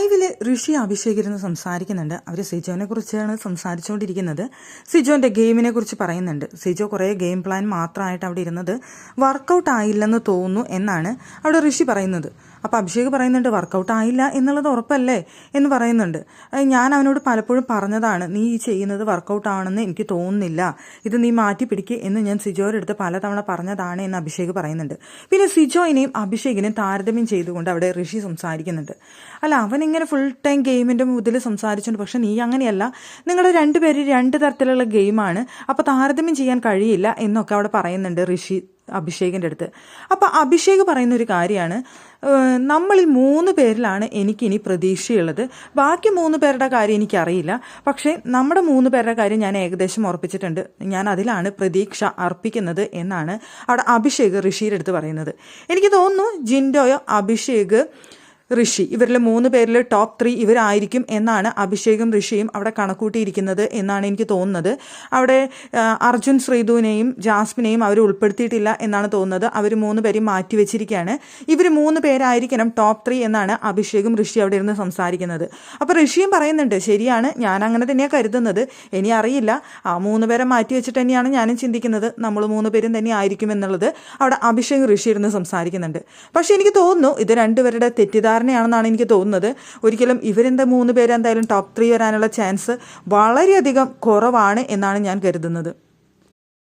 ലൈവിൽ ഋഷി അഭിഷേകിരുന്ന് സംസാരിക്കുന്നുണ്ട്. അവർ സിജോനെ കുറിച്ചാണ് സംസാരിച്ചുകൊണ്ടിരിക്കുന്നത് സിജോന്റെ ഗെയിമിനെ കുറിച്ച് പറയുന്നുണ്ട്. സിജോ കുറേ ഗെയിം പ്ലാൻ മാത്രമായിട്ട് അവിടെ ഇരുന്നത് വർക്കൗട്ട് ആയില്ലെന്ന് തോന്നുന്നു എന്നാണ് അവിടെ ഋഷി പറയുന്നത്. അപ്പോൾ അഭിഷേക് പറയുന്നുണ്ട് വർക്കൗട്ട് ആയില്ല എന്നുള്ളത് ഉറപ്പല്ലേ? എന്ന് പറയുന്നുണ്ട്. ഞാൻ അവനോട് പലപ്പോഴും പറഞ്ഞതാണ് നീ ഈ ചെയ്യുന്നത് വർക്കൗട്ട് ആണെന്ന് എനിക്ക് തോന്നുന്നില്ല. ഇത് നീ മാറ്റി പിടിക്കുക എന്ന് ഞാൻ സിജോയുടെ അടുത്ത് പലതവണ പറഞ്ഞതാണ് എന്ന് അഭിഷേക് പറയുന്നുണ്ട്. പിന്നെ സിജോയിനെയും അഭിഷേകിനെയും താരതമ്യം ചെയ്തുകൊണ്ട് അവിടെ ഋഷി സംസാരിക്കുന്നുണ്ട്. അല്ല അവൻ ഇങ്ങനെ ഫുൾ ടൈം ഗെയിമിന്റെ മുതൽ സംസാരിച്ചുകൊണ്ട് പക്ഷെ നീ അങ്ങനെയല്ല. നിങ്ങളുടെ രണ്ടുപേരും രണ്ട് തരത്തിലുള്ള ഗെയിമാണ്. അപ്പോൾ താരതമ്യം ചെയ്യാൻ കഴിയില്ല എന്നൊക്കെ അവിടെ പറയുന്നുണ്ട് ഋഷി. അഭിഷേകിന്റെ അടുത്ത്. അപ്പോൾ അഭിഷേക് പറയുന്ന ഒരു കാര്യമാണ് നമ്മളിൽ മൂന്ന് പേരിലാണ് എനിക്കിനി പ്രതീക്ഷയുള്ളത്. ബാക്കി മൂന്ന് പേരുടെ കാര്യം എനിക്കറിയില്ല. പക്ഷേ നമ്മുടെ മൂന്ന് പേരുടെ കാര്യം ഞാൻ ഏകദേശം ഉറപ്പിച്ചിട്ടുണ്ട്. ഞാൻ അതിലാണ് പ്രതീക്ഷ അർപ്പിക്കുന്നത് എന്നാണ് അവിടെ അഭിഷേക് ഋഷിയുടെ അടുത്ത് പറയുന്നത്. എനിക്ക് തോന്നുന്നു ജിൻഡോയോ അഭിഷേക് ഋഷി. ഇവരിൽ മൂന്ന് പേരിൽ ടോപ്പ് ത്രീ ഇവരായിരിക്കും എന്നാണ് അഭിഷേകും ഋഷിയും അവിടെ കണക്കൂട്ടിയിരിക്കുന്നത് എന്നാണ് എനിക്ക് തോന്നുന്നത്. അവിടെ അർജുൻ ശ്രീധുവിനെയും ജാസ്മിനെയും അവർ ഉൾപ്പെടുത്തിയിട്ടില്ല എന്നാണ് തോന്നുന്നത്. അവർ മൂന്ന് പേരും മാറ്റിവെച്ചിരിക്കുകയാണ് ഇവർ മൂന്ന് പേരായിരിക്കണം ടോപ്പ് ത്രീ എന്നാണ് അഭിഷേകും ഋഷി അവിടെ ഇരുന്ന് സംസാരിക്കുന്നത്. അപ്പോൾ ഋഷിയും പറയുന്നുണ്ട് ശരിയാണ് ഞാൻ അങ്ങനെ തന്നെയാണ് കരുതുന്നത്. ഇനി അറിയില്ല. ആ മൂന്ന് പേരെ മാറ്റി വെച്ചിട്ട് തന്നെയാണ് ഞാനും ചിന്തിക്കുന്നത്. നമ്മൾ മൂന്ന് പേരും തന്നെ ആയിരിക്കും എന്നുള്ളത്. അവിടെ അഭിഷേക് ഋഷി ഇരുന്ന് സംസാരിക്കുന്നുണ്ട്. പക്ഷേ എനിക്ക് തോന്നുന്നു ഇത് രണ്ടുപേരുടെ തെറ്റിദ്ധാരണയാണെന്നാണ് എനിക്ക് തോന്നുന്നത്. ഒരിക്കലും ഇവരെന്താ മൂന്ന് പേരെന്തായാലും ടോപ്പ് ത്രീ വരാനുള്ള ചാൻസ് വളരെയധികം കുറവാണ് എന്നാണ് ഞാൻ കരുതുന്നത്.